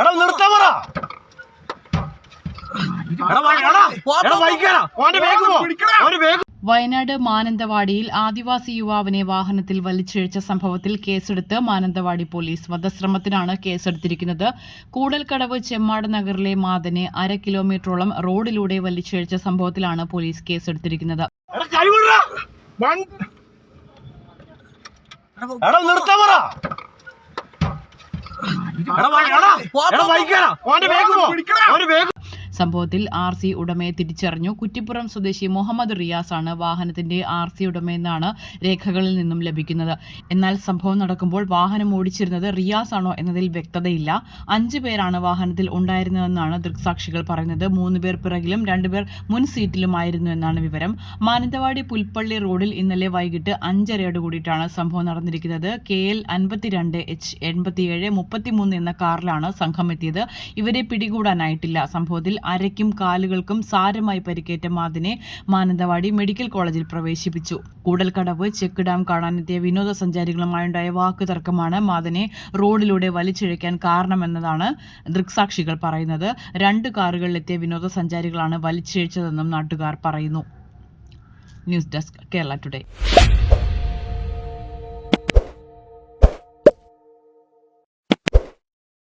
എടാ നിർത്താൻ പറ. എടാ വൈ- എടാ, എടാ ബൈക്കേറാ ഓന്റെ ബാഗ് ഓന്റെ ബാഗ് വയനാട് മാനന്തവാടിയിൽ ആദിവാസി യുവാവിനെ വാഹനത്തിൽ വലിച്ചിഴച്ച സംഭവത്തിൽ കേസെടുത്ത് മാനന്തവാടി പോലീസ് വധശ്രമത്തിനാണ് കേസെടുത്തിരിക്കുന്നത്. കൂടൽക്കടവ് ചെമ്മാട് നഗറിലെ മാതനെ അര കിലോമീറ്ററോളം റോഡിലൂടെ വലിച്ചിഴച്ച സംഭവത്തിലാണ് പോലീസ് കേസെടുത്തിരിക്കുന്നത്. നിർത്താൻ പറ. എടാ എടാ, എടാ ഓന്റെ ബാഗ് പോ. ഓന്റെ ബാഗ് സംഭവത്തിൽ ആർ സി ഉടമയെ തിരിച്ചറിഞ്ഞു. കുറ്റിപ്പുറം സ്വദേശി മുഹമ്മദ് റിയാസ് ആണ് വാഹനത്തിന്റെ ആർ സി ഉടമയെന്നാണ് രേഖകളിൽ നിന്നും ലഭിക്കുന്നത്. എന്നാൽ സംഭവം നടക്കുമ്പോൾ വാഹനം ഓടിച്ചിരുന്നത് റിയാസ് ആണോ എന്നതിൽ വ്യക്തതയില്ല. അഞ്ചു പേരാണ് വാഹനത്തിൽ ഉണ്ടായിരുന്നതെന്നാണ് ദൃക്സാക്ഷികൾ പറയുന്നത്. മൂന്ന് പേർ പിറകിലും രണ്ടുപേർ മുൻ സീറ്റിലുമായിരുന്നു എന്നാണ് വിവരം. മാനന്തവാടി പുൽപ്പള്ളി റോഡിൽ ഇന്നലെ വൈകിട്ട് അഞ്ചരയോട് കൂടിയിട്ടാണ് സംഭവം നടന്നിരിക്കുന്നത്. കെ എൽ അൻപത്തിരണ്ട് എച്ച് എൺപത്തിയേഴ് മുപ്പത്തിമൂന്ന് എന്ന കാറിലാണ് സംഘം എത്തിയത്. ഇവരെ പിടികൂടാനായിട്ടില്ല. സംഭവത്തിൽ അരയ്ക്കും കാലുകൾക്കും സാരമായി പരിക്കേറ്റ മാതിനെ മാനന്തവാടി മെഡിക്കൽ കോളേജിൽ പ്രവേശിപ്പിച്ചു. കൂടൽക്കടവ് ചെക്ക് ഡാം കാണാനെത്തിയ വിനോദസഞ്ചാരികളുമായുണ്ടായ വാക്കുതർക്കമാണ് മാതിനെ റോഡിലൂടെ വലിച്ചിഴയ്ക്കാൻ കാരണമെന്നതാണ് ദൃക്സാക്ഷികൾ പറയുന്നത്. രണ്ട് കാറുകളിലെത്തിയ വിനോദസഞ്ചാരികളാണ് വലിച്ചിഴച്ചതെന്നും നാട്ടുകാർ പറയുന്നു. News desk Kerala today.